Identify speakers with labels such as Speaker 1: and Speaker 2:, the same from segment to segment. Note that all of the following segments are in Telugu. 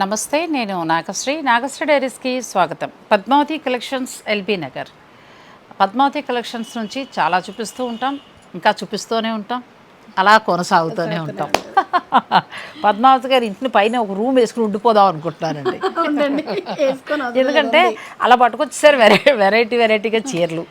Speaker 1: నమస్తే నేను నాగశ్రీ. నాగశ్రీ డైరీస్కి స్వాగతం. Padmavathi collections LB Nagar. Padmavathi collections నుంచి చాలా చూపిస్తూ ఉంటాం ఇంకా చూపిస్తూనే ఉంటాం అలా కొనసాగుతూనే ఉంటాం. పద్మావతి గారి ఇంటిని పైన ఒక రూమ్ వేసుకుని ఉండిపోదాం అనుకుంటున్నానండి. ఎందుకంటే అలా పట్టుకొచ్చేసారు వెరై వెరైటీ వెరైటీగా చీరలు.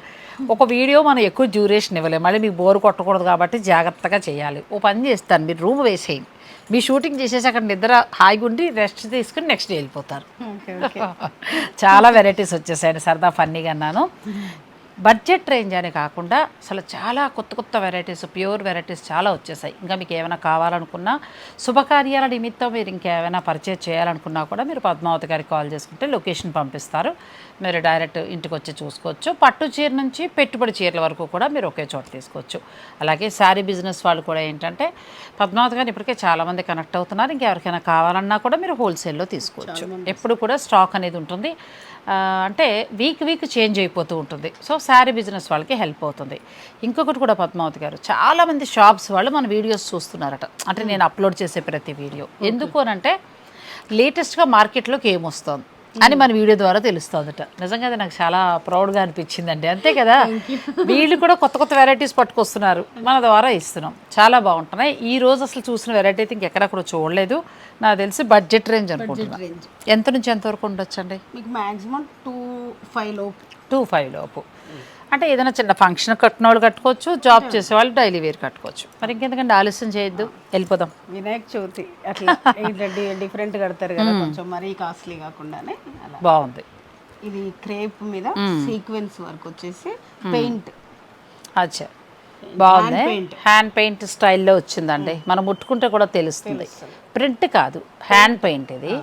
Speaker 1: ఒక వీడియో మనం ఎక్కువ డ్యూరేషన్ ఇవ్వలేము. మళ్ళీ మీకు బోర్ కొట్టకూడదు కాబట్టి జాగ్రత్తగా చేయాలి. ఓ పని చేస్తాను మీరు రూమ్ వేసేయండి. మీ షూటింగ్ చేసేసి అక్కడ నిద్ర హాయిగా ఉండి రెస్ట్ తీసుకుని నెక్స్ట్ డే వెళ్ళిపోతారు. చాలా వెరైటీస్ వచ్చేసాయండి. సరదా ఫన్నీగా అన్నాను. బడ్జెట్ రేంజ్ అని కాకుండా అసలు చాలా కొత్త కొత్త వెరైటీస్ ప్యూర్ వెరైటీస్ చాలా వచ్చేసాయి. ఇంకా మీకు ఏమైనా కావాలనుకున్నా శుభకార్యాల నిమిత్తం మీరు ఇంకేమైనా పర్చేజ్ చేయాలనుకున్నా కూడా మీరు పద్మావతి గారికి కాల్ చేసుకుంటే లొకేషన్ పంపిస్తారు. మీరు డైరెక్ట్ ఇంటికి వచ్చి చూసుకోవచ్చు. పట్టు చీర నుంచి పెట్టుబడి చీరల వరకు కూడా మీరు ఒకే చోట తీసుకోవచ్చు. అలాగే శారీ బిజినెస్ వాళ్ళు కూడా ఏంటంటే పద్మావతి గారు ఇప్పటికే చాలామంది కనెక్ట్ అవుతున్నారు. ఇంకెవరికైనా కావాలన్నా కూడా మీరు హోల్సేల్లో తీసుకోవచ్చు. ఎప్పుడు కూడా స్టాక్ అనేది ఉంటుంది. అంటే వీక్ వీక్ చేంజ్ అయిపోతూ ఉంటుంది. సో శారీ బిజినెస్ వాళ్ళకి హెల్ప్ అవుతుంది. ఇంకొకటి కూడా పద్మావతి గారు చాలామంది షాప్స్ వాళ్ళు మన వీడియోస్ చూస్తున్నారట. అంటే నేను అప్లోడ్ చేసే ప్రతి వీడియో. ఎందుకు అని అంటే లేటెస్ట్గా మార్కెట్లోకి ఏమొస్తుంది? అని మన వీడియో ద్వారా తెలుస్తుందట. నిజంగా అది నాకు చాలా ప్రౌడ్గా అనిపించిందండి. అంతే కదా? వీళ్ళు కూడా కొత్త కొత్త వెరైటీస్ పట్టుకొస్తున్నారు. మన ద్వారా ఇస్తున్నాం. చాలా బాగుంటున్నాయి. ఈ రోజు అసలు చూసిన వెరైటీ అయితే ఇంకెక్కడ కూడా చూడలేదు. నాకు తెలిసి బడ్జెట్ రేంజ్ అనుకుంటున్నా. ఎంత నుంచి ఎంత వరకు ఉండొచ్చండి?
Speaker 2: మీకు మాక్సిమం టూ ఫైవ్ లోపు.
Speaker 1: టూ ఫైవ్ లోపు. అంటే ఏదైనా చిన్న ఫంక్షన్ కట్టిన వాళ్ళు కట్టుకోవచ్చు జాబ్ చేసే వాళ్ళు డైలీ వేర్ కట్టుకోవచ్చు. మరి ఇంకెందుకంటే ఆలస్యం చేయొద్దు వెళ్ళిపోదాం.
Speaker 2: వినాయక చవితి అట్లా ఇట్లా డిఫరెంట్ కడతారు కదా కొంచెం మరీ కాస్ట్లీ కాకుండానే
Speaker 1: బాగుంది.
Speaker 2: ఇది క్రేప్ మీద సీక్వెన్స్ వర్క్ వచ్చేసి పెయింట్
Speaker 1: అచ్చా. బాగుంది. హ్యాండ్ పెయింట్ స్టైల్లో వచ్చిందండి. మనం ముట్టుకుంటే కూడా తెలుస్తుంది. ప్రింట్ కాదు హ్యాండ్ పెయింట్ ఇది.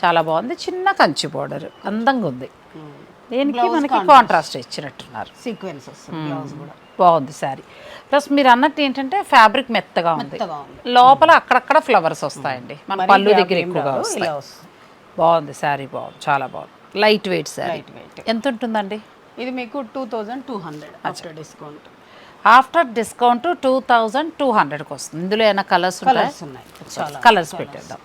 Speaker 1: చాలా బాగుంది. చిన్న కంచి బోర్డర్ అందంగా ఉంది. దీనికి మనకి కాంట్రాస్ట్ ఇచ్చినట్టున్నారు.
Speaker 2: సీక్వెన్స్ వస్తుంది బ్లౌజ్ కూడా.
Speaker 1: బాగుంది శారీ ప్లస్ మీరు అన్నట్టు ఏంటంటే ఫ్యాబ్రిక్ మెత్తగా ఉంది. లోపల అక్కడక్కడ ఫ్లవర్స్ వస్తాయండి. మన
Speaker 2: మరీ
Speaker 1: పళ్ళు దగ్గర ఎక్కువగా వస్తాయి. బాగుంది శారీ బాగుంది. చాలా బాగుంది. లైట్ వెయిట్ శారీ
Speaker 2: వెయిట్
Speaker 1: ఎంత ఉంటుందండి?
Speaker 2: ఇది మీకు two thousand two hundred after discount
Speaker 1: after discount two thousand two హండ్రెడ్కి వస్తుంది. ఇందులో ఏమైనా కలర్స్
Speaker 2: ఉన్నాయి.
Speaker 1: కలర్స్ పెట్టేద్దాం.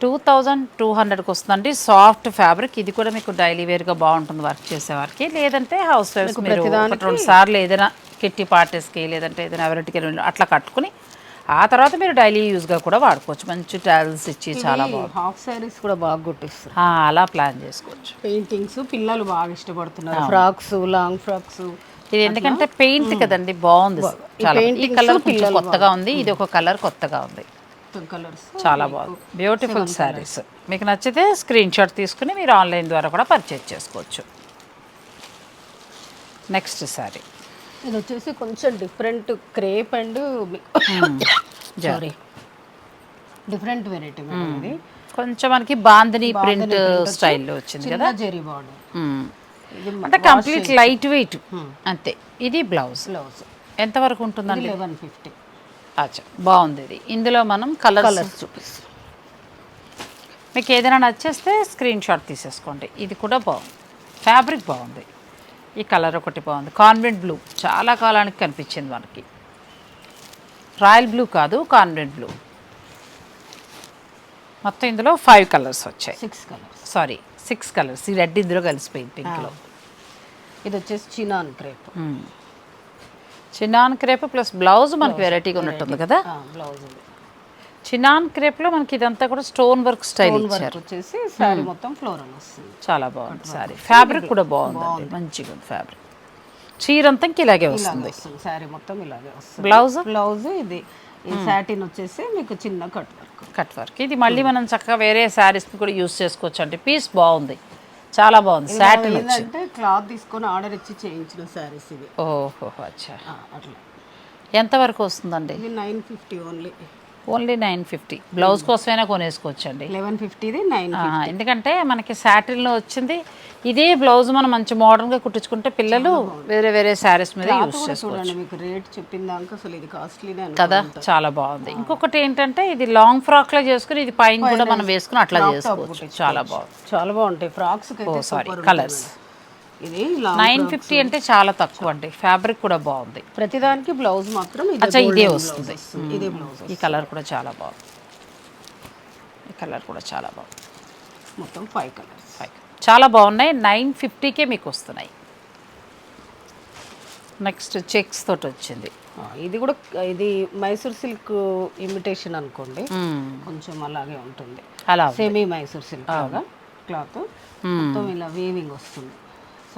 Speaker 1: టూ థౌజండ్ టూ హండ్రెడ్కి వస్తుందండి. Soft fabric. ఇది కూడా మీకు డైలీ వేర్గా బాగుంటుంది వర్క్ చేసేవారికి లేదంటే హౌస్ వైఫ్స్ మీరు రెండు సార్లు ఏదైనా కిట్టి పార్టీస్కి లేదంటే ఏదైనా ఎవరింటికి అట్లా కట్టుకుని ఆ తర్వాత మీరు డైలీ యూస్గా కూడా వాడుకోవచ్చు. మంచి టైల్స్ ఇచ్చి చాలా బాగుంది
Speaker 2: హాఫ్ శారీస్ కూడా బాగా గుట్టిస్తారు
Speaker 1: ఆ, అలా ప్లాన్ చేసుకోవచ్చు.
Speaker 2: పెయింటింగ్స్ పిల్లలు బాగా ఇష్టపడుతున్నారు. Frocks long frocks.
Speaker 1: ఇది ఎందుకంటే పెయింట్ కదండి బాగుంది. చాలా ఈ కలర్ కొత్తగా ఉంది. ఇది ఒక కలర్ కొత్తగా ఉంది.
Speaker 2: కలర్స్.
Speaker 1: చాలా బాగుంది. బ్యూటిఫుల్ శారీస్ మీకు నచ్చితే స్క్రీన్ షాట్ తీసుకుని మీరు ఆన్లైన్ ద్వారా కూడా పర్చేజ్ చేసుకోవచ్చు. నెక్స్ట్ శారీ
Speaker 2: ఇది వచ్చేసి కొంచెం different crepe and sari different variety ఇది.
Speaker 1: కొంచెం మనకి బాందని ప్రింట్ స్టైల్లో వచ్చింది కదా?
Speaker 2: జెరీ బార్డర్. ఇది
Speaker 1: అంటే కంప్లీట్ లైట్ వెయిట్ అంతే. ఇది బ్లౌజ్
Speaker 2: బ్లౌజ్
Speaker 1: ఎంతవరకు ఉంటుందండి?
Speaker 2: లెవెన్ ఫిఫ్టీ
Speaker 1: అచ్చా బాగుంది ఇది. ఇందులో మనం కలర్స్
Speaker 2: చూపిస్తాం.
Speaker 1: మీకు ఏదైనా నచ్చేస్తే స్క్రీన్ షాట్ తీసేసుకోండి. ఇది కూడా బాగుంది. ఫ్యాబ్రిక్ బాగుంది. ఈ కలర్ ఒకటి బాగుంది. Convent blue. చాలా కాలానికి కనిపించింది మనకి. రాయల్ బ్లూ కాదు కాన్వెంట్ బ్లూ. మొత్తం ఇందులో ఫైవ్ కలర్స్ వచ్చాయి.
Speaker 2: Six colours.
Speaker 1: Sorry six colours. ఈ రెడ్ ఇందులో కలిసిపోయింది పింక్లో.
Speaker 2: ఇది వచ్చేసి chinon crepe.
Speaker 1: Chinon crepe plus blouse మనకి వెరైటీగా ఉన్నట్టుంది కదా?
Speaker 2: బ్లౌజ్
Speaker 1: చిన్నాన్ క్రేప్లో మనకి ఇదంతా కూడా స్టోన్ వర్క్ స్టైల్ ఇచ్చారు.
Speaker 2: వచ్చేసి శారీ మొత్తం ఫ్లోరల్ వస్తుంది.
Speaker 1: చాలా బాగుంది సారీ ఫ్యాబ్రిక్ కూడా బాగుంది. మంచిగా ఉంది ఫ్యాబ్రిక్ చీర అంతా ఇలాగే వస్తుంది.
Speaker 2: శారీ మొత్తం ఇలాగే వస్తుంది.
Speaker 1: బ్లౌజ్
Speaker 2: బ్లౌజ్ ఇది. ఈ సాటిన్ వచ్చేసి మీకు చిన్న కట్ వర్క్
Speaker 1: కట్ వర్క్ ఇది మళ్ళీ మనం చక్కగా వేరే శారీస్ కూడా యూస్ చేసుకోవచ్చు అంటే పీస్ బాగుంది. చాలా బాగుంది. సాటిన్
Speaker 2: ఏంటంటే క్లాత్ తీసుకొని ఆర్డర్ ఇచ్చి చేయించిన శారీస్ ఇవి.
Speaker 1: ఓహో అచ్చా.
Speaker 2: అట్లా.
Speaker 1: ఎంత వరకు వస్తుందండి?
Speaker 2: ఇది nine fifty only.
Speaker 1: Only nine fifty. Blouse కోసమైనా కొనేసుకోవచ్చండి.
Speaker 2: లెవెన్ ఫిఫ్టీది నైన్
Speaker 1: ఎందుకంటే మనకి సాటిన్లో వచ్చింది. ఇదే బ్లౌజ్ మనం మంచి మోడర్న్గా కుట్టించుకుంటే పిల్లలు వేరే వేరే శారీస్ మీద యూస్
Speaker 2: చూడండి మీకు రేట్ చెప్పిన దాకా అసలు ఇది కాస్ట్లీనే
Speaker 1: కదా చాలా బాగుంది. ఇంకొకటి ఏంటంటే ఇది లాంగ్ ఫ్రాక్ లా చేసుకుని ఇది పైన కూడా మనం వేసుకుని అట్లా చేసుకోవచ్చు. చాలా బాగుంది.
Speaker 2: చాలా బాగుంటాయి. ఫ్రాక్స్
Speaker 1: సారీ కలర్స్
Speaker 2: ఇది
Speaker 1: నైన్ ఫిఫ్టీ అంటే చాలా తక్కువ అండి. ఫ్యాబ్రిక్ కూడా బాగుంది.
Speaker 2: ప్రతిదానికి బ్లౌజ్ మాత్రం ఇదే
Speaker 1: అచ్చా ఇదే
Speaker 2: golden
Speaker 1: వస్తుంది.
Speaker 2: ఇదే బ్లౌజ్
Speaker 1: ఈ కలర్ కూడా చాలా బాగుంది. కలర్ కూడా చాలా బాగుంది.
Speaker 2: మొత్తం ఫైవ్ కలర్స్
Speaker 1: ఫైవ్ చాలా బాగున్నాయి. నైన్ ఫిఫ్టీకే మీకు వస్తున్నాయి. నెక్స్ట్ చెక్స్ తోటి వచ్చింది.
Speaker 2: ఇది కూడా ఇది మైసూర్ సిల్క్ ఇమిటేషన్ అనుకోండి. కొంచెం అలాగే ఉంటుంది.
Speaker 1: అలా.
Speaker 2: సెమీ మైసూర్ సిల్క్ క్లాత్ మొత్తం ఇలా వీవింగ్ వస్తుంది.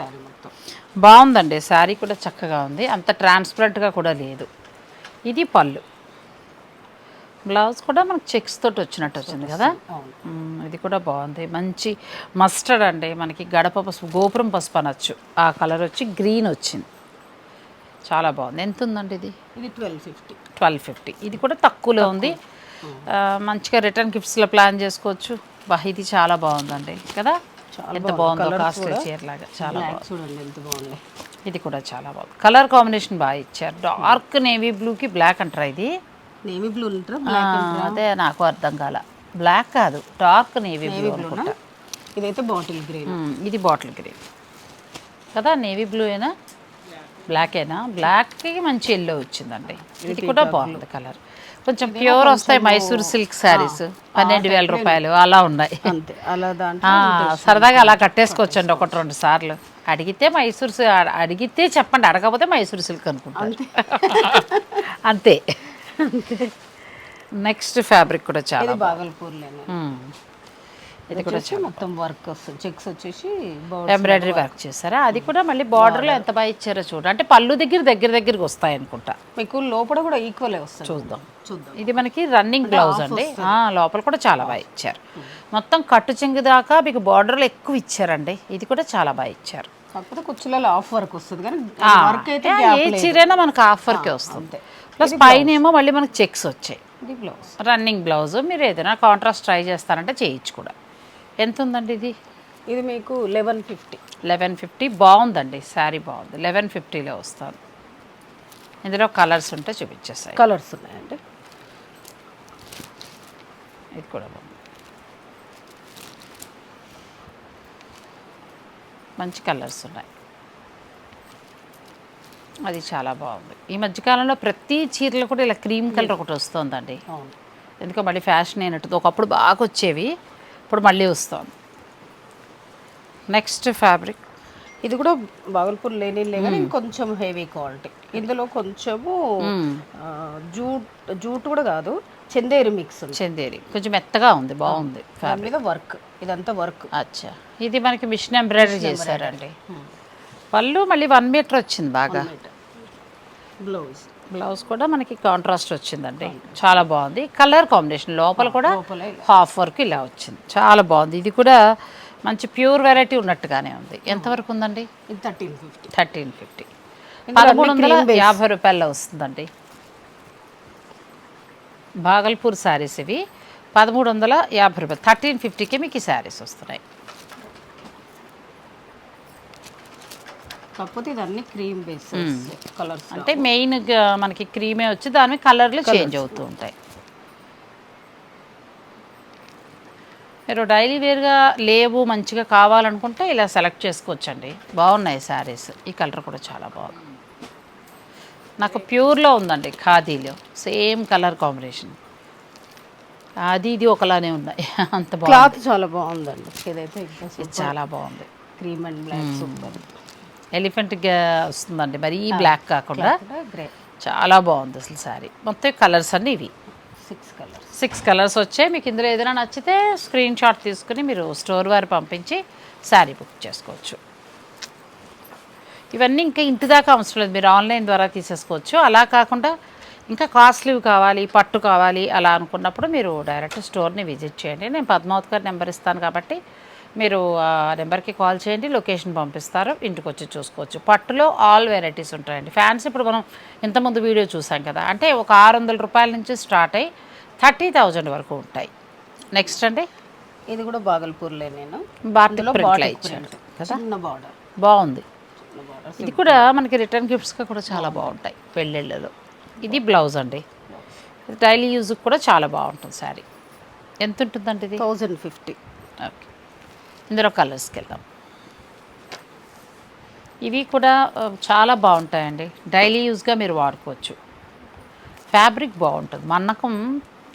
Speaker 2: శారీ మొత్తం.
Speaker 1: బాగుందండి శారీ కూడా చక్కగా ఉంది. అంత ట్రాన్స్పరెంట్గా కూడా లేదు. ఇది పళ్ళు. బ్లౌజ్ కూడా మనకు చెక్స్ తోటి వచ్చినట్టు వచ్చింది కదా? ఇది కూడా బాగుంది. మంచి మస్టర్డ్ అండి. మనకి గడప పసుపు గోపురం పసుపు అనొచ్చు. ఆ కలర్ వచ్చి గ్రీన్ వచ్చింది. చాలా బాగుంది. ఎంత ఉందండి ఇది?
Speaker 2: ఇది ట్వెల్వ్ ఫిఫ్టీ
Speaker 1: ట్వెల్వ్ ఫిఫ్టీ. ఇది కూడా తక్కువలో ఉంది. మంచిగా రిటర్న్ గిఫ్ట్స్లో ప్లాన్ చేసుకోవచ్చు. బా ఇది చాలా బాగుందండి. కదా? ఎంత బాగుందో. కాస్ట్లీ చీర లాగా చాలా
Speaker 2: బ్లాక్ చూడండి ఎంత బాగుంది.
Speaker 1: ఇది కూడా చాలా బాగుంది. కలర్ కాంబినేషన్ బాగా ఇచ్చారు. డార్క్ నేవీ బ్లూకి బ్లాక్ అంటారా ఇది?
Speaker 2: నేవీ బ్లూ
Speaker 1: అదే నాకు అర్థం కాల. బ్లాక్ కాదు డార్క్ నేవీ బ్లూ అనుకుంటా.
Speaker 2: ఇదైతే బాటిల్ గ్రీన్
Speaker 1: ఇది బాటిల్ గ్రీన్ కదా నేవీ బ్లూ అయినా బ్లాక్ అయినా బ్లాక్కి మంచి ఎల్లో వచ్చిందండి. ఇది కూడా బాగుంది కలర్ కొంచెం ప్యూర్ వస్తాయి మైసూర్ సిల్క్ శారీస్. పన్నెండు వేల రూపాయలు. అలా ఉన్నాయి.
Speaker 2: అంతే అలా దాంట్లో
Speaker 1: సరదాగా అలా కట్టేసుకోవచ్చండి ఒకటి రెండు సార్లు. అడిగితే మైసూర్ అడిగితే చెప్పండి. అడగకపోతే మైసూర్ సిల్క్ అనుకుంటారు. అంతే. నెక్స్ట్ ఫ్యాబ్రిక్ కూడా చాలా మ్మ్.
Speaker 2: ఇది కూడా మొత్తం వర్క్ వస్తుంది. చెక్స్ వచ్చేసి
Speaker 1: ఎంబ్రాయిడరీ వర్క్ చేస్తారా అది కూడా మళ్ళీ బార్డర్లో ఎంత బాగా ఇచ్చారో చూడండి అంటే పళ్ళు దగ్గర దగ్గర దగ్గరికి వస్తాయి అనుకుంటా
Speaker 2: మీకు లోపల కూడా ఈక్వలే వస్తుంది.
Speaker 1: చూద్దాం.
Speaker 2: చూద్దాం.
Speaker 1: ఇది మనకి రన్నింగ్ బ్లౌజ్ అండి. లోపల కూడా చాలా బాగా ఇచ్చారు. మొత్తం కట్టు చెంగు దాకా మీకు బార్డర్లు ఎక్కువ ఇచ్చారండి. ఇది కూడా చాలా బాగా ఇచ్చారు.
Speaker 2: కాకపోతే కుచ్చులలో ఆఫ్ వర్క్ వస్తుంది కానీ వర్క్ అయితే
Speaker 1: ఏ- చీరైనా మనకు ఆఫర్కే వస్తుంది. ప్లస్ పైన ఏమో మళ్ళీ మనకి చెక్స్ వచ్చాయి. రన్నింగ్ బ్లౌజ్ మీరు ఏదైనా కాంట్రాస్ట్ ట్రై చేస్తారంటే చేయొచ్చు కూడా. ఎంత ఉందండి ఇది?
Speaker 2: ఇది మీకు లెవెన్ ఫిఫ్టీ
Speaker 1: లెవెన్ ఫిఫ్టీ బాగుందండి శారీ బాగుంది. లెవెన్ ఫిఫ్టీలో వస్తుంది ఇందులో కలర్స్ ఉంటే చూపించేస్తాయి
Speaker 2: కలర్స్ ఉన్నాయండి.
Speaker 1: ఇది కూడా బాగుంది. మంచి కలర్స్ ఉన్నాయి. అది చాలా బాగుంది. ఈ మధ్యకాలంలో ప్రతి చీరలో కూడా ఇలా క్రీమ్ కలర్ ఒకటి వస్తుందండి.
Speaker 2: అవును.
Speaker 1: ఎందుకో మళ్ళీ ఫ్యాషన్ అయినట్టు ఒకప్పుడు బాగా వచ్చేవి ఇప్పుడు మళ్ళీ వస్తుంది. నెక్స్ట్ ఫ్యాబ్రిక్
Speaker 2: ఇది కూడా బాగల్పూర్ లేని కొంచెం హెవీ క్వాలిటీ ఇందులో కొంచెము ఆ, జూట్ జూట్ కూడా కాదు చందేరి మిక్స్
Speaker 1: చందేరి. కొంచెం మెత్తగా ఉంది బాగుంది
Speaker 2: దాని మీద వర్క్ ఇదంతా వర్క్
Speaker 1: అచ్చా. ఇది మనకి మిషన్ ఎంబ్రాయిడరీ చేశారండి. పళ్ళు మళ్ళీ వన్ మీటర్ వచ్చింది బాగా.
Speaker 2: బ్లౌజ్
Speaker 1: బ్లౌజ్ కూడా మనకి కాంట్రాస్ట్ వచ్చిందండి. చాలా బాగుంది. కలర్ కాంబినేషన్ లోపల కూడా హాఫ్ వర్క్ ఇలా వచ్చింది. చాలా బాగుంది. ఇది కూడా మంచి ప్యూర్ వెరైటీ ఉన్నట్టుగానే ఉంది. ఎంతవరకు ఉందండి?
Speaker 2: థర్టీన్ ఫిఫ్టీ
Speaker 1: థర్టీన్ ఫిఫ్టీ పదమూడు వందల యాభై రూపాయల్లో వస్తుందండి. భాగల్పూర్ శారీస్ ఇవి. పదమూడు వందల యాభై రూపాయలు. థర్టీన్ ఫిఫ్టీకి మీకు ఈ శారీస్ వస్తున్నాయి.
Speaker 2: కాకపోతే ఇది అన్ని క్రీమ్ బేస్ కలర్స్
Speaker 1: అంటే మెయిన్ మనకి క్రీమే వచ్చి దాని కలర్లు చేంజ్ అవుతూ ఉంటాయి. మీరు డైలీ వేర్గా లేవు మంచిగా కావాలనుకుంటే ఇలా సెలెక్ట్ చేసుకోవచ్చండి. బాగున్నాయి శారీస్ ఈ కలర్ కూడా చాలా బాగుంది. నాకు ప్యూర్లో ఉందండి ఖాదీలో. సేమ్ కలర్ కాంబినేషన్ అది ఇది ఒకలానే ఉన్నాయి. అంత బాగుంది.
Speaker 2: క్లాత్ చాలా బాగుందండి. ఇదైతే
Speaker 1: చాలా బాగుంది.
Speaker 2: Cream and black super
Speaker 1: elephant వస్తుందండి. మరి ఈ బ్లాక్ కాకుండా
Speaker 2: గ్రే
Speaker 1: చాలా బాగుంది అసలు శారీ. మొత్తం కలర్స్ అన్నీ ఇవి.
Speaker 2: సిక్స్ కలర్స్
Speaker 1: సిక్స్ కలర్స్ వచ్చాయి. మీకు ఇందులో ఏదైనా నచ్చితే స్క్రీన్ షాట్ తీసుకుని మీరు స్టోర్ వారు పంపించి శారీ బుక్ చేసుకోవచ్చు. ఇవన్నీ ఇంకా ఇంటి దాకా అవసరం లేదు. మీరు ఆన్లైన్ ద్వారా తీసేసుకోవచ్చు. అలా కాకుండా ఇంకా కాస్ట్లీవి కావాలి పట్టు కావాలి అలా అనుకున్నప్పుడు మీరు డైరెక్ట్ స్టోర్ని విజిట్ చేయండి. నేను పద్మావత్ గారి నెంబర్ ఇస్తాను కాబట్టి మీరు ఆ నెంబర్కి కాల్ చేయండి లొకేషన్ పంపిస్తారు ఇంటికి వచ్చి చూసుకోవచ్చు. పట్టులో ఆల్ వెరైటీస్ ఉంటాయండి. ఫ్యాన్స్ ఇప్పుడు మనం ఇంతకుముందు వీడియో చూసాం కదా అంటే ఒక ఆరు వందల రూపాయల నుంచి స్టార్ట్ అయ్యి థర్టీ థౌజండ్ వరకు ఉంటాయి. నెక్స్ట్ అండి?
Speaker 2: ఇది కూడా బాగల్పూర్లే నేను. ప్రింట్. చిన్న బార్డర్
Speaker 1: బాగుంది. ఇది కూడా మనకి రిటర్న్ గిఫ్ట్స్గా కూడా చాలా బాగుంటాయి పెళ్ళిళ్ళలో. ఇది బ్లౌజ్ అండి. డైలీ యూజ్కి కూడా చాలా బాగుంటుంది శారీ. ఎంత ఉంటుందండి ఇది?
Speaker 2: Thousand fifty.
Speaker 1: ఓకే. ఇందులో కలర్స్కి వెళ్దాం ఇవి కూడా చాలా బాగుంటాయండి. డైలీ యూజ్గా మీరు వాడుకోవచ్చు. ఫ్యాబ్రిక్ బాగుంటుంది. మన్నకం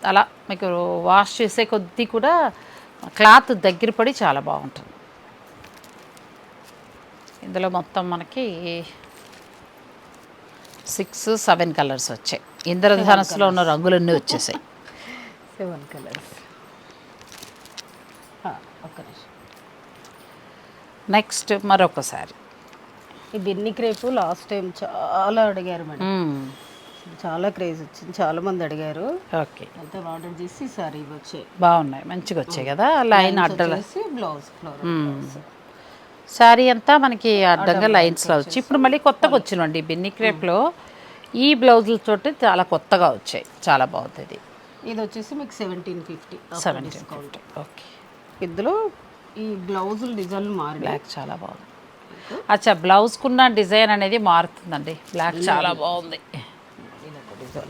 Speaker 1: అలా మీకు వాష్ చేసే కొద్దీ కూడా క్లాత్ దగ్గర పడి చాలా బాగుంటుంది. ఇందులో మొత్తం మనకి సిక్స్ సెవెన్ కలర్స్ వచ్చాయి. ఇంద్రధనస్సులో ఉన్న రంగులన్నీ వచ్చేసాయి.
Speaker 2: సెవెన్ కలర్స్ ఒక్క నిమిషం
Speaker 1: నెక్స్ట్ మరొకసారి.
Speaker 2: ఈ బిన్ని క్రేపు? లాస్ట్ టైం చాలా అడిగారు మేడం. చాలా క్రేజ్ వచ్చింది చాలా మంది అడిగారు.
Speaker 1: ఓకే.
Speaker 2: అయితే ఆర్డర్ చేసి ఇవి వచ్చాయి.
Speaker 1: బాగున్నాయి మంచిగా వచ్చాయి కదా లైన్
Speaker 2: వచ్చేసి బ్లౌజ్ ఫ్లోర్
Speaker 1: శారీ అంతా మనకి అడ్డంగా లైన్స్లో వచ్చి ఇప్పుడు మళ్ళీ కొత్తగా వచ్చినండి బిన్ని క్రేప్లో. ఈ బ్లౌజులతోటి చాలా కొత్తగా వచ్చాయి చాలా బాగుంది
Speaker 2: ఇది. వచ్చేసి మీకు సెవెంటీన్ ఫిఫ్టీ
Speaker 1: సెవెంటీన్ ఓకే.
Speaker 2: ఇందులో ఈ బ్లౌజుల డిజైన్ మారి
Speaker 1: బ్లాక్ చాలా బాగుంది. అచ్చా బ్లౌజ్కున్న డిజైన్ అనేది మారుతుందండి. బ్లాక్ చాలా బాగుంది.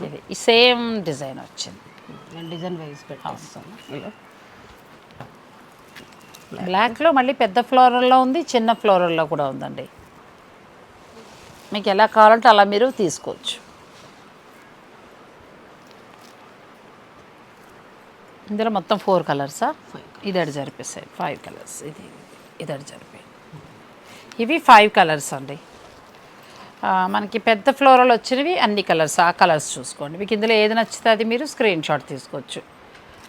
Speaker 2: ఇది
Speaker 1: సేమ్ డిజైన్ వచ్చింది.
Speaker 2: డిజైన్ వైజ్ పెట్టేస్తాను.
Speaker 1: బ్లాక్లో మళ్ళీ పెద్ద ఫ్లోరల్లో ఉంది చిన్న ఫ్లోరల్లో కూడా ఉందండి. మీకు ఎలా కావాలంటే అలా మీరు తీసుకోవచ్చు. ఇందులో మొత్తం ఫోర్ కలర్సా ఇది అడి జరిపేసాయి ఫైవ్ కలర్స్ ఇది ఇది అడి జరిపాయి. ఇవి ఫైవ్ కలర్స్ అండి. మనకి పెద్ద ఫ్లోరల్ వచ్చినవి అన్ని కలర్స్ ఆ కలర్స్ చూసుకోండి. మీకు ఇందులో ఏది నచ్చితే అది మీరు స్క్రీన్ షాట్ తీసుకోవచ్చు.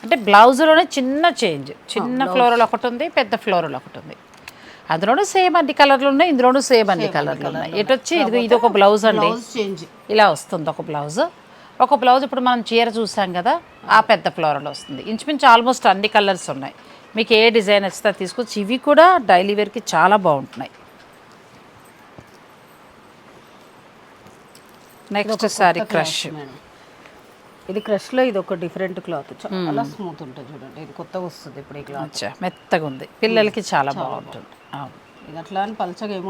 Speaker 1: అంటే బ్లౌజ్లోనే చిన్న చేంజ్ చిన్న ఫ్లోరల్ ఒకటి ఉంది పెద్ద ఫ్లోరల్ ఒకటి ఉంది. అందులోనూ సేమ్ అన్ని కలర్లు ఉన్నాయి ఇందులోనూ సేమ్ అన్ని కలర్లు ఉన్నాయి. ఎటు వచ్చి ఇది ఇది ఒక బ్లౌజ్ అండి. ఇలా వస్తుంది ఒక బ్లౌజ్ ఒక బ్లౌజ్ ఇప్పుడు మనం చీర చూసాం కదా ఆ పెద్ద ఫ్లోరల్ వస్తుంది. ఇంచుమించు ఆల్మోస్ట్ అన్ని కలర్స్ ఉన్నాయి. మీకు ఏ డిజైన్ వస్తే తీసుకొచ్చి ఇవి కూడా డైలీ వేర్కి చాలా బాగుంటున్నాయి. నెక్స్ట్ సారీ క్రష్
Speaker 2: ఇది క్రష్లో ఇది ఒక డిఫరెంట్ క్లాత్ చాలా స్మూత్ ఉంటుంది చూడండి. ఇది కొత్తగా వస్తుంది ఇప్పుడు ఈ క్లాత్
Speaker 1: మెత్తగా ఉంది. పిల్లలకి చాలా బాగుంటుంది.
Speaker 2: ఇది అట్లా అని పలచగా ఏమి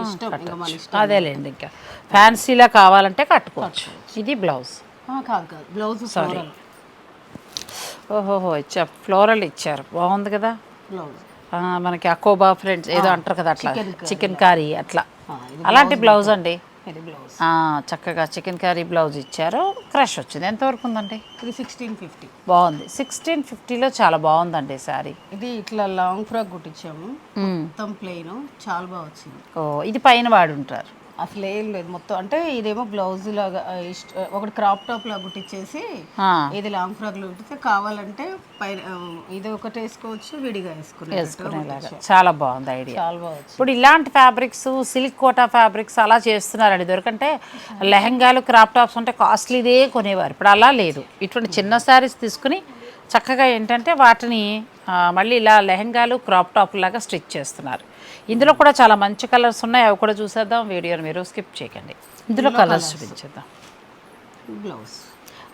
Speaker 2: ఇష్టం ఇష్టం.
Speaker 1: అదేలేండి ఇంకా. ఫ్యాన్సీలా కావాలంటే కట్టుకోవచ్చు. ఇది బ్లౌజ్.
Speaker 2: ఆ, కాదు కాదు. Blouse floral.
Speaker 1: ఓహోహో ఇచ్చా. ఫ్లోరల్ ఇచ్చారు. బాగుంది కదా?
Speaker 2: బ్లౌజ్.
Speaker 1: మనకి అకోబా ఫ్రెండ్స్ ఏదో అంటారు కదా అట్లా. Chicken curry. అట్లా. అలాంటి బ్లౌజ్ అండి? చక్కగా చికెన్ కర్రీ బ్లౌజ్ ఇచ్చారు. క్రష్ వచ్చింది. ఎంతవరకు ఉందండి?
Speaker 2: ఇది సిక్స్టీన్ ఫిఫ్టీ
Speaker 1: బాగుంది. సిక్స్టీన్ ఫిఫ్టీలో చాలా బాగుందండి శారీ.
Speaker 2: ఇది ఇట్లా లాంగ్ ఫ్రాక్ కుట్టించాము. మొత్తం ప్లెయిన్ చాలా బాగా వచ్చింది.
Speaker 1: ఓ ఇది పైన వాడు ఉంటారు
Speaker 2: అసలు ఏం లేదు. మొత్తం అంటే ఇదేమో బ్లౌజ్ లాగా ఇష్ట ఒకటి క్రాప్ టాప్ లాగా కుట్టించేసి ఇది లాంగ్ ఫ్రాక్లో కుట్టితే కావాలంటే పైన ఇది ఒకటి వేసుకోవచ్చు విడిగా వేసుకునే
Speaker 1: వేసుకునేలాగా. చాలా బాగుంది ఐడియా
Speaker 2: చాలా బాగా వచ్చింది
Speaker 1: ఇప్పుడు ఇలాంటి ఫ్యాబ్రిక్స్ సిల్క్ కోటా ఫ్యాబ్రిక్స్ అలా చేస్తున్నారండి. దొరకంటే లెహంగాలు క్రాప్ టాప్స్ ఉంటే కాస్ట్లీదే కొనేవారు. ఇప్పుడు అలా లేదు. ఇటువంటి చిన్న శారీస్ తీసుకుని చక్కగా ఏంటంటే వాటిని మళ్ళీ ఇలా లెహంగాలు క్రాప్ టాప్ లాగా స్టిచ్ చేస్తున్నారు. ఇందులో కూడా చాలా మంచి కలర్స్ ఉన్నాయి. అవి కూడా చూసేద్దాం. వీడియోని మీరు స్కిప్ చేయకండి. ఇందులో కలర్స్ చూపించేద్దాం.
Speaker 2: బ్లౌజ్.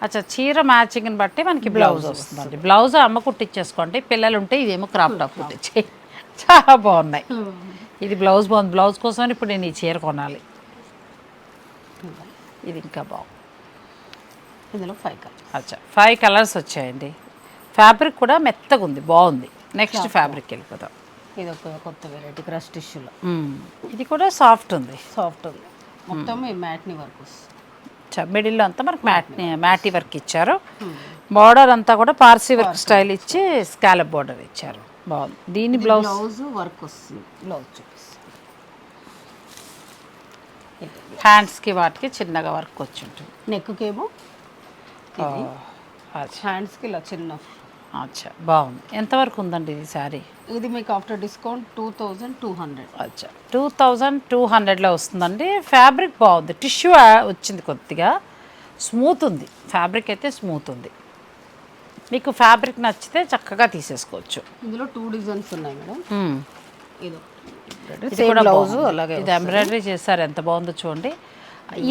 Speaker 1: అచ్చా చీర మ్యాచింగ్ని బట్టి మనకి బ్లౌజ్ వస్తుందండి. బ్లౌజ్ అమ్మ కుట్టించేసుకోండి. పిల్లలు ఉంటే ఇదేమో క్రాప్ టాప్ కుట్టించే. చాలా బాగున్నాయి. ఇది బ్లౌజ్ బాగుంది. బ్లౌజ్ కోసం ఇప్పుడు నేను ఈ చీర కొనాలి. ఇది ఇంకా బాగుంది
Speaker 2: ఇందులో ఫైవ్ కలర్
Speaker 1: అచ్చా ఫైవ్ కలర్స్ వచ్చాయండి. ఫ్యాబ్రిక్ కూడా మెత్తగా ఉంది బాగుంది నెక్స్ట్ ఫ్యాబ్రిక్ వెళ్ళిపోదాం.
Speaker 2: ఇది ఒక కొత్త వెరైటీ క్రష్ టిష్యూలో.
Speaker 1: ఇది కూడా సాఫ్ట్ ఉంది.
Speaker 2: సాఫ్ట్ ఉంది. మొత్తం ఈ మ్యాట్ని వర్క్
Speaker 1: మిడిల్లో అంతా మనకి మ్యాట్ మ్యాటీ వర్క్ ఇచ్చారు. బార్డర్ అంతా కూడా పార్సీ వర్క్ స్టైల్ ఇచ్చి స్కాలప్ బార్డర్ ఇచ్చారు. బాగుంది. దీని బ్లౌజ్
Speaker 2: బ్లౌజ్ వర్క్ వస్తుంది. బ్లౌజ్ చూపిస్తుంది
Speaker 1: హ్యాండ్స్కి వాటికి చిన్నగా వర్క్ వచ్చి ఉంటుంది.
Speaker 2: నెక్కేమో హ్యాండ్స్కి ఇలా చిన్న
Speaker 1: అచ్చా బాగుంది. ఎంతవరకు ఉందండి ఇది శారీ?
Speaker 2: ఇది మీకు after discount two thousand two hundred.
Speaker 1: అచ్చా టూ థౌజండ్ టూ హండ్రెడ్లో వస్తుందండి. ఫ్యాబ్రిక్ బాగుంది. టిష్యూ వచ్చింది కొద్దిగా. స్మూత్ ఉంది. ఫ్యాబ్రిక్ అయితే స్మూత్ ఉంది. మీకు ఫ్యాబ్రిక్ నచ్చితే చక్కగా తీసేసుకోవచ్చు.
Speaker 2: ఇందులో టూ డిజైన్స్ ఉన్నాయి మేడం. ఇది
Speaker 1: ఇది కూడా
Speaker 2: బ్లౌజ్. అలాగే
Speaker 1: ఇది ఎంబ్రాయిడరీ చేశారు. ఎంత బాగుందో చూడండి.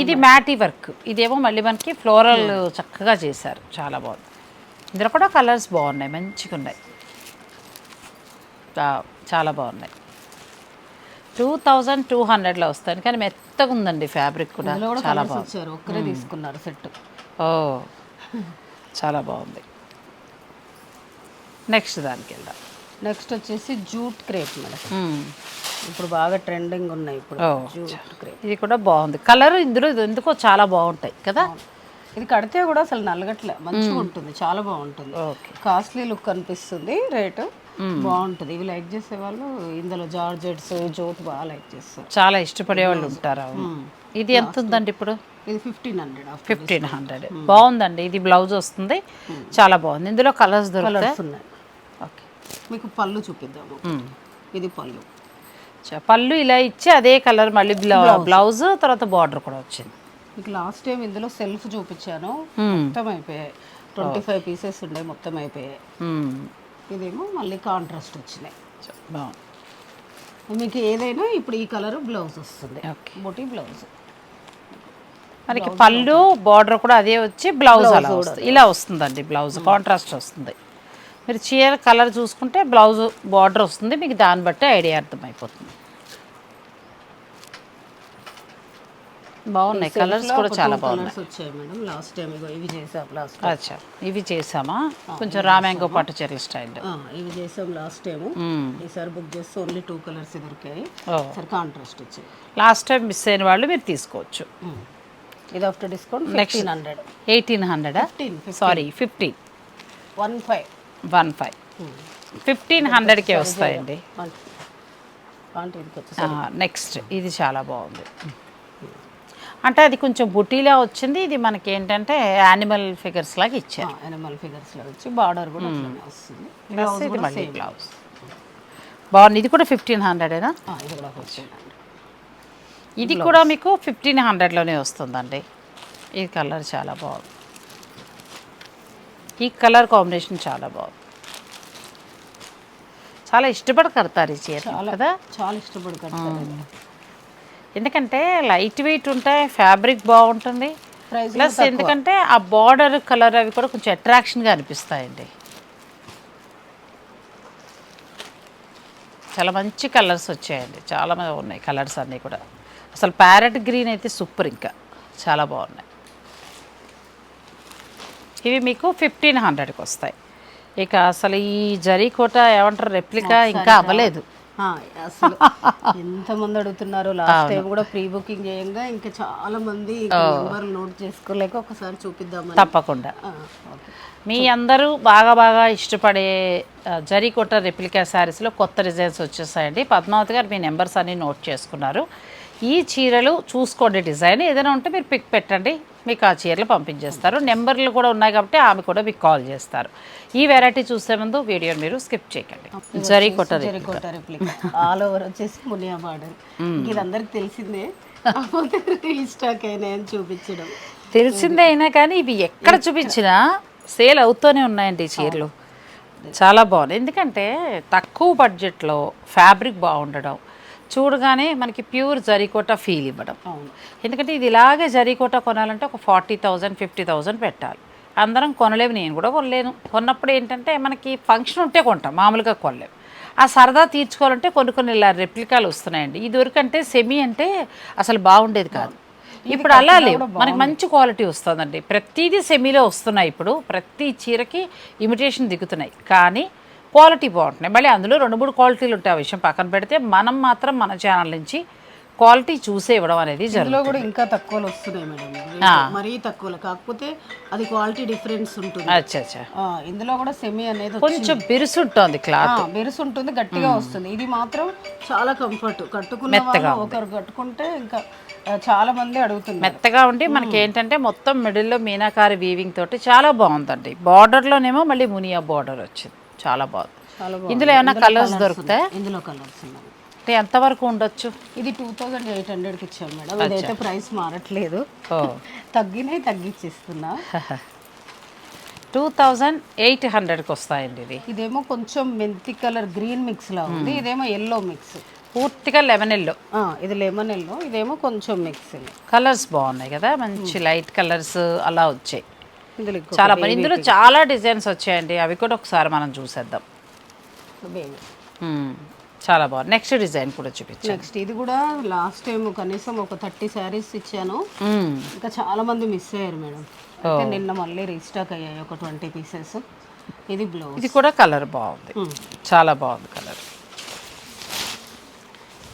Speaker 1: ఇది మ్యాటీ వర్క్. ఇదేమో మళ్ళీ మనకి ఫ్లోరల్ చక్కగా చేశారు. చాలా బాగుంది. ఇందులో కూడా కలర్స్ బాగున్నాయి మంచిగా ఉన్నాయి చాలా బాగున్నాయి. టూ థౌజండ్ టూ హండ్రెడ్లో వస్తాను కానీ మెత్తగా ఉందండి ఫ్యాబ్రిక్ కూడా. చాలా బాగుంది.
Speaker 2: ఒక్కరే తీసుకున్నారు సెట్.
Speaker 1: ఓ చాలా బాగుంది. నెక్స్ట్ దానికి వెళ్దాం.
Speaker 2: నెక్స్ట్ వచ్చేసి జూట్ క్రేప్ మేడం. ఇప్పుడు బాగా ట్రెండింగ్ ఉన్నాయి ఇప్పుడు జూట్ క్రేప్.
Speaker 1: ఇది కూడా బాగుంది. కలర్ ఇందులో ఇది ఎందుకో చాలా బాగుంటాయి కదా?
Speaker 2: ఇది కడితే కూడా అసలు నల్లగట్లే మంచిగా ఉంటుంది చాలా బాగుంటుంది.
Speaker 1: ఓకే.
Speaker 2: కాస్ట్లీ లుక్ అనిపిస్తుంది రేటు బాగుంటుంది. ఇవి లైక్ చేసే వాళ్ళు ఇందులో జార్జెట్స్ జోట్ బాగా లైక్ చేస్తారు.
Speaker 1: చాలా ఇష్టపడే వాళ్ళు ఉంటారు. ఇది ఎంత ఉందండి ఇప్పుడు?
Speaker 2: ఇది ఫిఫ్టీన్ హండ్రెడ్
Speaker 1: ఫిఫ్టీన్ హండ్రెడ్ బాగుందండి ఇది బ్లౌజ్ వస్తుంది. చాలా బాగుంది. ఇందులో కలర్స్ దొరుకుతాయి? ఓకే.
Speaker 2: మీకు పళ్ళు చూపిద్దాము. ఇది పళ్ళు.
Speaker 1: చ- పళ్ళు ఇలా ఇచ్చి అదే కలర్ మళ్ళీ బ్లౌ బ్లౌజ్. తర్వాత బార్డర్ కూడా వచ్చింది.
Speaker 2: మీకు లాస్ట్ టైం ఇందులో సెల్ఫ్ చూపించాను.
Speaker 1: మ్మ్.
Speaker 2: మొత్తం అయిపోయాయి. ట్వంటీ ఫైవ్ పీసెస్ ఉండే మొత్తం అయిపోయాయి.
Speaker 1: మ్మ్.
Speaker 2: ఇదేమో మళ్ళీ కాంట్రాస్ట్ వచ్చినాయి.
Speaker 1: బాగుంది
Speaker 2: మీకు ఏదైనా ఇప్పుడు ఈ కలర్ బ్లౌజ్ వస్తుంది. బొటీ బ్లౌజ్
Speaker 1: మనకి పళ్ళు బార్డర్ కూడా అదే వచ్చి బ్లౌజ్ అలా వస్తుంది. ఇలా వస్తుందండి బ్లౌజ్ కాంట్రాస్ట్ వస్తుంది. మీరు చీర కలర్ చూసుకుంటే బ్లౌజ్ బార్డర్ వస్తుంది. మీకు దాన్ని బట్టి ఐడియా అర్థమైపోతుంది. బాగున్నాయి. కలర్స్ కూడా చాలా బాగున్నాయి.
Speaker 2: వచ్చాయి మేడం. లాస్ట్ టైం ఇగో ఇవి చేసాం లాస్ట్
Speaker 1: అచ్చా. ఇవి చేసామా? కొంచెం రామ్యాంగో పట్టు చీరల స్టైల్
Speaker 2: ఇవి చేసాం లాస్ట్ టైం ఈసారి బుక్ చేస్తే ఓన్లీ టూ కలర్స్ దొరికాయి. సరే కాంట్రాస్ట్ వచ్చాయి.
Speaker 1: లాస్ట్ టైం మిస్ అయిన వాళ్ళు మీరు తీసుకోవచ్చు.
Speaker 2: ఇది after discount fifteen hundred
Speaker 1: eighteen హండ్రెడా sorry fifteen
Speaker 2: one five
Speaker 1: one five fifteen హండ్రెడ్కే వస్తాయండి. నెక్స్ట్ ఇది చాలా బాగుంది. అంటే అది కొంచెం బుటీలా వచ్చింది. ఇది మనకి ఏంటంటే యానిమల్ ఫిగర్స్ లాగా ఇచ్చారు.
Speaker 2: యానిమల్ ఫిగర్స్లో వచ్చి బార్డర్ కూడా వస్తుంది.
Speaker 1: ఇది మళ్ళీ బ్లౌజ్ బాగుంది. ఇది కూడా ఫిఫ్టీన్ హండ్రెడేనా
Speaker 2: ఇది కూడా
Speaker 1: మీకు ఫిఫ్టీన్ హండ్రెడ్లోనే వస్తుందండి. ఈ కలర్ చాలా బాగుంది. ఈ కలర్ కాంబినేషన్ చాలా బాగుంది. చాలా ఇష్టపడి కడతారు ఈ చీర కదా?
Speaker 2: చాలా ఇష్టపడి కడతారు
Speaker 1: ఎందుకంటే లైట్ వెయిట్ ఉంటాయి ఫ్యాబ్రిక్ బాగుంటుంది. ప్లస్ ఎందుకంటే ఆ బార్డర్ కలర్ అవి కూడా కొంచెం అట్రాక్షన్గా అనిపిస్తాయండి. చాలా మంచి కలర్స్ వచ్చాయండి. చాలా మంది ఉన్నాయి కలర్స్ అన్నీ కూడా. అసలు ప్యారెట్ గ్రీన్ అయితే సూపర్ ఇంకా. చాలా బాగున్నాయి. ఇవి మీకు ఫిఫ్టీన్ హండ్రెడ్కి వస్తాయి. ఇక అసలు ఈ జరీకోట ఏమంటారు? రెప్లికా ఇంకా అవ్వలేదు.
Speaker 2: అసలు ఎంత మంది అడుగుతున్నారు లాస్ట్ టైం కూడా ప్రీ బుకింగ్ చేయంగా ఇంకా చాలా మంది నెంబర్ నోట్ చేసుకోలేక ఒకసారి చూపిద్దామని.
Speaker 1: తప్పకుండా. మీ అందరూ బాగా బాగా ఇష్టపడే ఆ, జరీకోట రెప్లికా శారీస్లో కొత్త డిజైన్స్ వచ్చేసాయండి. పద్మావతి గారు మీ నెంబర్స్ అన్ని నోట్ చేసుకున్నారు. ఈ చీరలు చూసుకోండి డిజైన్ ఏదైనా ఉంటే మీరు పిక్ పెట్టండి మీకు ఆ చీరలు పంపించేస్తారు. నెంబర్లు కూడా ఉన్నాయి కాబట్టి ఆమె కూడా మీకు కాల్ చేస్తారు. ఈ వెరైటీ చూసే ముందు వీడియోని మీరు స్కిప్ చేయకండి. జెరికోట
Speaker 2: రెప్లికా. ఆల్ ఓవర్ వచ్చేసి మునియా బార్డర్ ఇది అందరికి తెలిసిందే. రీస్టాక్ అయినాయని చూపించడం.
Speaker 1: తెలిసిందే అయినా కానీ ఇవి ఎక్కడ చూపించినా సేల్ అవుతూనే ఉన్నాయండి ఈ చీరలు. చాలా బాగుంది ఎందుకంటే తక్కువ బడ్జెట్లో ఫ్యాబ్రిక్ బాగుండడం చూడగానే మనకి ప్యూర్ జరీకోట ఫీల్ ఇవ్వడం. ఎందుకంటే ఇది ఇలాగే జరీకోట కొనాలంటే ఒక ఫార్టీ థౌజండ్ ఫిఫ్టీ థౌజండ్ పెట్టాలి. అందరం కొనలేము నేను కూడా కొనలేను. కొన్నప్పుడు ఏంటంటే మనకి ఫంక్షన్ ఉంటే కొంటాం మామూలుగా కొనలేము. ఆ సరదా తీర్చుకోవాలంటే కొన్ని కొన్ని ఇలా రెప్లికాలు వస్తున్నాయండి. ఇదివరకు అంటే సెమీ అంటే అసలు బాగుండేది కాదు. ఇప్పుడు అలా లేవు. మనకి మంచి క్వాలిటీ వస్తుందండి. ప్రతిదీ సెమీలో వస్తున్నాయి ఇప్పుడు. ప్రతి చీరకి ఇమిటేషన్ దిగుతున్నాయి. కానీ క్వాలిటీ బాగుంటున్నాయి. మళ్ళీ అందులో రెండు మూడు క్వాలిటీలు ఉంటాయి ఆ విషయం పక్కన పెడితే మనం మాత్రం మన ఛానల్ నుంచి క్వాలిటీ చూసే ఇవ్వడం అనేది జరుగుతుంది
Speaker 2: కూడా ఇంకా తక్కువలో వస్తున్నాయి మేడం. మరీ తక్కువలో. కాకపోతే అది క్వాలిటీ డిఫరెన్స్ ఉంటుంది.
Speaker 1: అచ్చా
Speaker 2: ఇందులో కూడా సెమీ అనేది
Speaker 1: కొంచెం బిరుసుంటోంది క్లాత్.
Speaker 2: ఆ, బెరుసు ఉంటుంది గట్టిగా వస్తుంది. ఇది మాత్రం చాలా కంఫర్ట్ కట్టుకున్న ఒకరు కట్టుకుంటే ఇంకా చాలా మంది అడుగుతున్నారు.
Speaker 1: మెత్తగా ఉండి మనకి ఏంటంటే మొత్తం మిడిల్లో మీనాకారి వీవింగ్ తోటి చాలా బాగుందండి. బార్డర్లోనేమో మళ్ళీ మునియా బార్డర్ వచ్చింది. చాలా బాగుంది. ఇందులో ఏమైనా కలర్స్ దొరుకుతాయి
Speaker 2: ఇందులో కలర్స్ ఉన్నాయి.
Speaker 1: అంటే ఎంతవరకు ఉండొచ్చు?
Speaker 2: ఇది టూ థౌజండ్ ఎయిట్ హండ్రెడ్కి ఇచ్చాం మేడం. ఇదైతే ప్రైస్ మారట్లేదు. తగ్గినాయి తగ్గించిస్తున్నా
Speaker 1: టూ థౌజండ్ ఎయిట్ హండ్రెడ్కి వస్తాయండి ఇది.
Speaker 2: ఇదేమో కొంచెం మెంతి కలర్ గ్రీన్ మిక్స్ లా ఉంది. ఇదేమో ఎల్లో మిక్స్
Speaker 1: పూర్తిగా లెమన్ ఎల్లో
Speaker 2: ఇది లెమన్ ఎల్లో ఇదేమో కొంచెం మిక్స్
Speaker 1: కలర్స్ బాగున్నాయి కదా. మంచి లైట్ కలర్స్ అలా వచ్చాయి. చాలా ఇందులో చాలా డిజైన్స్ వచ్చాయండి. అవి కూడా ఒకసారి మనం చూసేద్దాం. చాలా బాగుంది. నెక్స్ట్ డిజైన్ కూడా చూపించు
Speaker 2: నెక్స్ట్ ఇది కూడా లాస్ట్ టైం కనీసం ఒక థర్టీ శారీస్ ఇచ్చాను. ఇంకా చాలా మంది మిస్ అయ్యారు మేడం. అయితే నిన్న మళ్ళీ రీస్టాక్ అయ్యాయి ఒక ట్వంటీ పీసెస్. ఇది బ్లౌజ్.
Speaker 1: ఇది కూడా కలర్ బాగుంది. చాలా బాగుంది కలర్.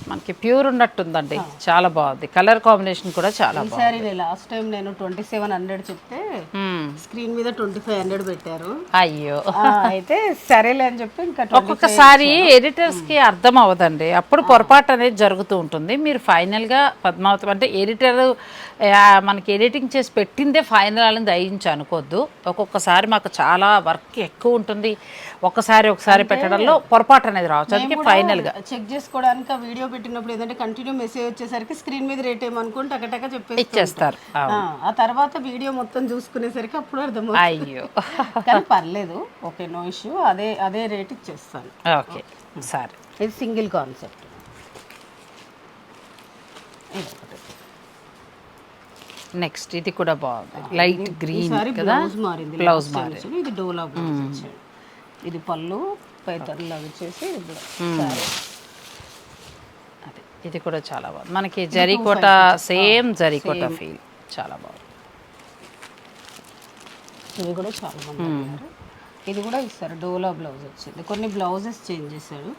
Speaker 1: మనకి ప్యూర్ ఉన్నట్టుందండి. చాలా బాగుంది. కలర్ కాంబినేషన్ కూడా చాలా బాగుంది.
Speaker 2: లాస్ట్ టైం నేను ట్వంటీ సెవెన్ హండ్రెడ్ చెప్తే. స్క్రీన్ మీద ట్వంటీ ఫైవ్ హండ్రెడ్ పెట్టారు.
Speaker 1: అయ్యో.
Speaker 2: అయితే సరేలే అని చెప్పి ఇంకా 25
Speaker 1: ఒక్కొక్కసారి ఎడిటర్స్కి అర్థం అవ్వదండి. అప్పుడు పొరపాటు అనేది జరుగుతూ ఉంటుంది. మీరు ఫైనల్గా పద్మావతి అంటే ఎడిటర్ మనకి ఎడిటింగ్ చేసి పెట్టిందే ఫైనల్ అని దయించి అనుకోవద్దు ఒక్కొక్కసారి మాకు చాలా వర్క్ ఎక్కువ ఉంటుంది. ఒకసారి ఒకసారి పెట్టడంలో పొరపాటు అనేది రావచ్చు. అందుకే ఫైనల్గా
Speaker 2: చెక్ చేసుకోవడానికి ఆ వీడియో పెట్టినప్పుడు ఏంటంటే కంటిన్యూ మెసేజ్ వచ్చేసరికి స్క్రీన్ మీద రేట్ ఏమనుకుని టకటక చెప్పేసి
Speaker 1: ఇచ్చేస్తారు. ఆ,
Speaker 2: తర్వాత వీడియో మొత్తం చూసుకునేసరికి అప్పుడు అర్థం
Speaker 1: అయ్యో.
Speaker 2: కానీ పర్లేదు. ఓకే నో ఇష్యూ అదే అదే రేట్ ఇచ్చేస్తాను.
Speaker 1: ఓకే సరే.
Speaker 2: ఇది సింగిల్ కాన్సెప్ట్
Speaker 1: నెక్స్ట్ ఇది కూడా బాగుంది. లైట్ గ్రీన్ కదా?
Speaker 2: బ్లౌజ్ మారింది. ఇది డోలా బ్లౌజ్ ఇది పళ్ళు పైతన్ లాగా వచ్చేసి ఇది సారీ
Speaker 1: అదే ఇది కూడా చాలా బాగుంది. మనకి జరీకోట సేమ్ జరీకోట ఫీల్ చాలా బాగుంది.
Speaker 2: ఇవి కూడా చాలా అడిగారు. ఇది కూడా ఇస్తారు డోలా బ్లౌజ్ వచ్చింది. కొన్ని బ్లౌజెస్ చేంజ్ చేశాడు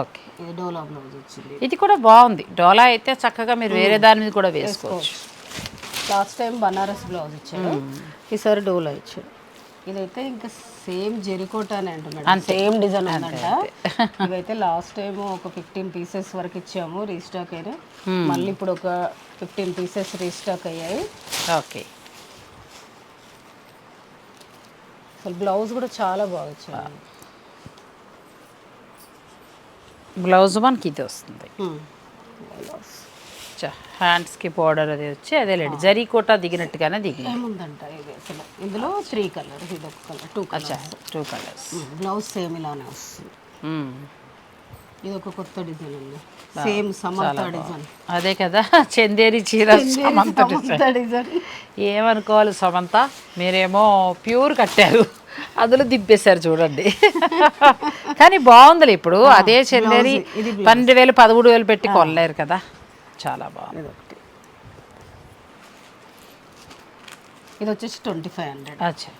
Speaker 1: ఓకే.
Speaker 2: ఇది డోలా బ్లౌజ్ వచ్చింది.
Speaker 1: ఇది కూడా బాగుంది. డోలా అయితే చక్కగా మీరు వేరే దాని మీద కూడా వేసుకోవచ్చు.
Speaker 2: లాస్ట్ టైం బనారస్ బ్లౌజ్ ఇచ్చాడు ఈసారి డోలా ఇచ్చాడు ఇదైతే ఇంకా సేమ్ జెరికోట అని అంటున్నాడు సేమ్ డిజైన్ ఉందంట. ఇవైతే లాస్ట్ టైం ఒక ఫిఫ్టీన్ పీసెస్ వరకు ఇచ్చాము రీస్టాక్ అయినా. మళ్ళీ ఇప్పుడు ఒక ఫిఫ్టీన్ పీసెస్ రీస్టాక్ అయ్యాయి.
Speaker 1: ఓకే.
Speaker 2: అసలు బ్లౌజ్ కూడా చాలా బాగా ఇచ్చాడు
Speaker 1: బ్లౌజ్ మనకి ఇది వస్తుంది. హ్యాండ్స్కి బోర్డర్ అది వచ్చి అదే లేదు జరీకోట దిగినట్టుగానే దిగింది
Speaker 2: ఏముందంట ఇది అసలు? ఇందులో త్రీ కలర్ ఇది ఒక colour two colour
Speaker 1: two colours
Speaker 2: blouse same ఇలానే వస్తుంది. ఇది ఒక కొత్త డిజైన్ ఉంది సేమ్ సమంత డిజైన్.
Speaker 1: అదే కదా చందేరి చీర సమంత
Speaker 2: డిజైన్.
Speaker 1: ఏమనుకోవాలి సమంత? మీరేమో ప్యూర్ కట్టారు. అందులో దింపేశారు చూడండి. కానీ బాగుంది ఇప్పుడు. అదే చందేరి పన్నెండు వేలు పదమూడు వేలు పెట్టి కొనలేరు కదా. చాలా బాగుంది.
Speaker 2: ఇది ఒకటి ఇది వచ్చేసి ట్వంటీ ఫైవ్ హండ్రెడ్.
Speaker 1: అచ్చా.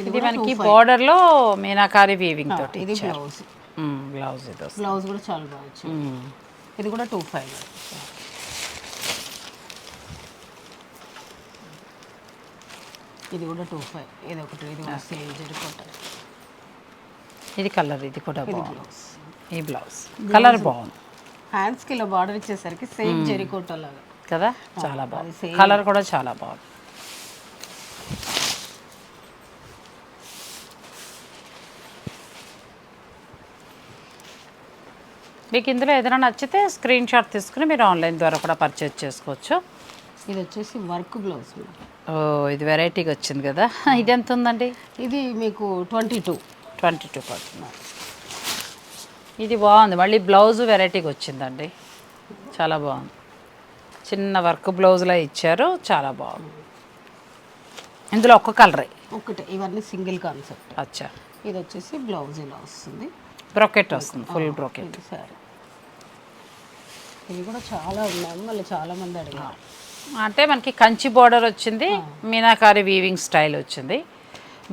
Speaker 1: ఇది మనకి బోర్డర్లో మీనాకారి వీవింగ్ తోటి
Speaker 2: ఇది బ్లౌజ్
Speaker 1: బ్లౌజ్ ఇది
Speaker 2: బ్లౌజ్ కూడా చాలా బాగా వచ్చింది
Speaker 1: మ్మ్.
Speaker 2: ఇది కూడా టూ ఫైవ్ ఇది కూడా టూ ఫైవ్ ఇది ఒకటి ఇది సేమ్ జరిపోట
Speaker 1: ఇది కలర్ ఇది కూడా బాగుంది.
Speaker 2: బ్లౌజ్
Speaker 1: ఈ బ్లౌజ్ కలర్ బాగుంది.
Speaker 2: హ్యాండ్స్కి ఇలా బార్డర్ ఇచ్చేసరికి సేమ్ జరికోట లాగా.
Speaker 1: కదా? చాలా బాగుంది. కలర్ కూడా చాలా బాగుంది. మీకు ఇందులో ఏదైనా నచ్చితే స్క్రీన్ షాట్ తీసుకుని మీరు ఆన్లైన్ ద్వారా కూడా పర్చేజ్ చేసుకోవచ్చు.
Speaker 2: ఇది వచ్చేసి వర్క్ బ్లౌజ్
Speaker 1: ఓ ఇది వెరైటీగా వచ్చింది కదా? ఇది ఎంత ఉందండి?
Speaker 2: ఇది మీకు ట్వంటీ టూ
Speaker 1: ట్వంటీ టూ పడుతుంది. ఇది బాగుంది. మళ్ళీ బ్లౌజ్ వెరైటీగా వచ్చిందండి. చాలా బాగుంది. చిన్న వర్క్ బ్లౌజ్లో ఇచ్చారు. చాలా బాగుంది. ఇందులో ఒక్క కలరే.
Speaker 2: ఒకటే ఇవన్నీ సింగిల్ కాన్సెప్ట్.
Speaker 1: అచ్చా.
Speaker 2: ఇది వచ్చేసి బ్లౌజ్ ఇలా వస్తుంది.
Speaker 1: బ్రొకెట్ వస్తుంది. Full brocade.
Speaker 2: ఇది సారీ. ఇవి కూడా చాలా ఉన్నాయి. మళ్ళీ చాలా మంది అడిగారు.
Speaker 1: అంటే మనకి కంచి బోర్డర్ వచ్చింది. మీనాకారి వీవింగ్ స్టైల్ వచ్చింది.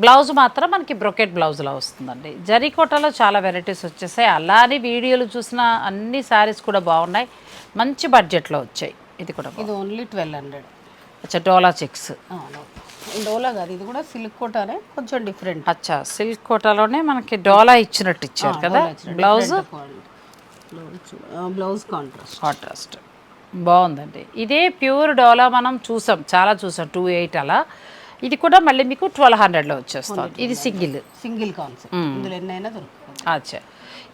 Speaker 1: బ్లౌజ్ మాత్రం మనకి బ్రొకెట్ బ్లౌజ్లో వస్తుందండి. జరీకోటలో చాలా వెరైటీస్ వచ్చేసాయి. అలానే వీడియోలు చూసిన అన్ని శారీస్ కూడా బాగున్నాయి. మంచి బడ్జెట్లో వచ్చాయి. ఇది కూడా.
Speaker 2: ఇది ఓన్లీ ట్వెల్వ్ హండ్రెడ్.
Speaker 1: అచ్చా డోలా చెక్స్.
Speaker 2: డోలా. కాదు ఇది కూడా సిల్క్ కోటానే కొంచెం డిఫరెంట్.
Speaker 1: అచ్చా సిల్క్ కోటాలోనే మనకి డోలా ఇచ్చినట్టు ఇచ్చారు కదా బ్లౌజ్?
Speaker 2: బ్లౌజ్ కాంట్రాస్ట్
Speaker 1: కాంట్రాస్ట్ బాగుందండి. ఇదే ప్యూర్ డోలా మనం చూసాం చాలా చూసాం టూ ఎయిట్ అలా. ఇది కూడా మళ్ళీ మీకు ట్వెల్వ్ హండ్రెడ్లో వచ్చేస్తుంది. ఇది సింగిల్.
Speaker 2: సింగిల్ కాన్సెప్ట్ ఇందులో ఎన్నైనా దొరుకుతుంది.
Speaker 1: అచ్చా.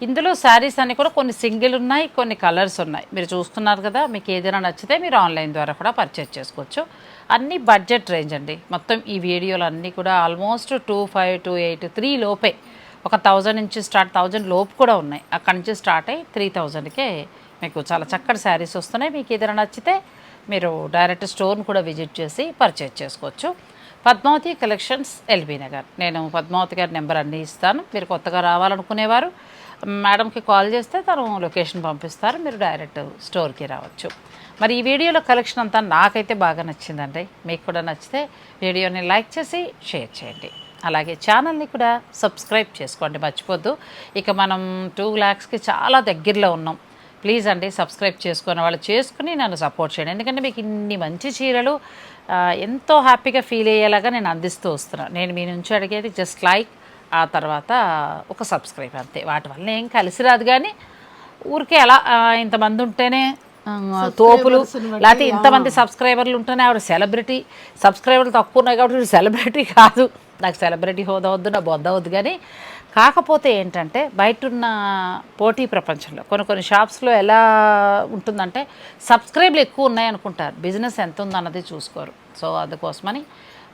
Speaker 1: ఇందులో శారీస్ అన్ని కూడా కొన్ని సింగిల్ ఉన్నాయి కొన్ని కలర్స్ ఉన్నాయి. మీరు చూస్తున్నారు కదా మీకు ఏదైనా నచ్చితే మీరు ఆన్లైన్ ద్వారా కూడా పర్చేజ్ చేసుకోవచ్చు. అన్ని బడ్జెట్ రేంజ్ అండి. మొత్తం ఈ వీడియోలు అన్నీ కూడా almost two five two eight three లోపే. ఒక థౌజండ్ నుంచి స్టార్ట్ థౌజండ్ లోపు కూడా ఉన్నాయి. అక్కడి నుంచి స్టార్ట్ అయ్యి త్రీ థౌజండ్కే మీకు చాలా చక్కటి శారీస్ వస్తున్నాయి. మీకు ఏదైనా నచ్చితే మీరు డైరెక్ట్ స్టోర్ని కూడా విజిట్ చేసి పర్చేజ్ చేసుకోవచ్చు. Padmavathi collections LB Nagar. నేను పద్మావతి గారి నెంబర్ అన్నీ ఇస్తాను. మీరు కొత్తగా రావాలనుకునేవారు మేడంకి కాల్ చేస్తే తను లొకేషన్ పంపిస్తారు. మీరు డైరెక్ట్ స్టోర్కి రావచ్చు. మరి ఈ వీడియోలో కలెక్షన్ అంతా నాకైతే బాగా నచ్చిందండి. మీకు కూడా నచ్చితే వీడియోని లైక్ చేసి షేర్ చేయండి. అలాగే ఛానల్ని కూడా సబ్స్క్రైబ్ చేసుకోండి. మర్చిపోద్దు. ఇక మనం టూ ల్యాక్స్కి చాలా దగ్గరలో ఉన్నాం. ప్లీజ్ అండి సబ్స్క్రైబ్ చేసుకున్న వాళ్ళు చేసుకుని నన్ను సపోర్ట్ చేయండి. ఎందుకంటే మీకు ఇన్ని మంచి చీరలు ఎంతో హ్యాపీగా ఫీల్ అయ్యేలాగా నేను అందిస్తూ వస్తున్నాను. నేను మీ నుంచి అడిగేది జస్ట్ లైక్ ఆ తర్వాత ఒక సబ్స్క్రైబ్ అంతే. వాటి వల్ల ఏం కలిసి రాదు కానీ ఊరికే అలా ఇంతమంది ఉంటేనే తోపులు లేకపోతే ఇంతమంది సబ్స్క్రైబర్లు ఉంటేనే ఆవిడ సెలబ్రిటీ. సబ్స్క్రైబర్లు తక్కువ ఉన్నాయి కాబట్టి సెలబ్రిటీ కాదు. నాకు సెలబ్రిటీ హోదా వద్దు నా బొద్ద వద్దు కానీ కాకపోతే ఏంటంటే బయట ఉన్న పోటీ ప్రపంచంలో కొన్ని కొన్ని షాప్స్లో ఎలా ఉంటుందంటే సబ్స్క్రైబ్లు ఎక్కువ ఉన్నాయి అనుకుంటారు బిజినెస్ ఎంత ఉందన్నది చూసుకోరు. సో అందుకోసమని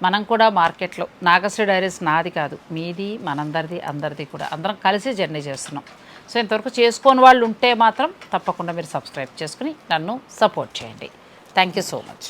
Speaker 1: మనం కూడా మార్కెట్లో నాగశ్రీ డైరీస్ నాది కాదు మీది మనందరిది అందరిది కూడా. అందరం కలిసి జర్నీ చేస్తున్నాం. సో ఇంతవరకు చేసుకోని వాళ్ళు ఉంటే మాత్రం తప్పకుండా మీరు సబ్స్క్రైబ్ చేసుకుని నన్ను సపోర్ట్ చేయండి. Thank you so much.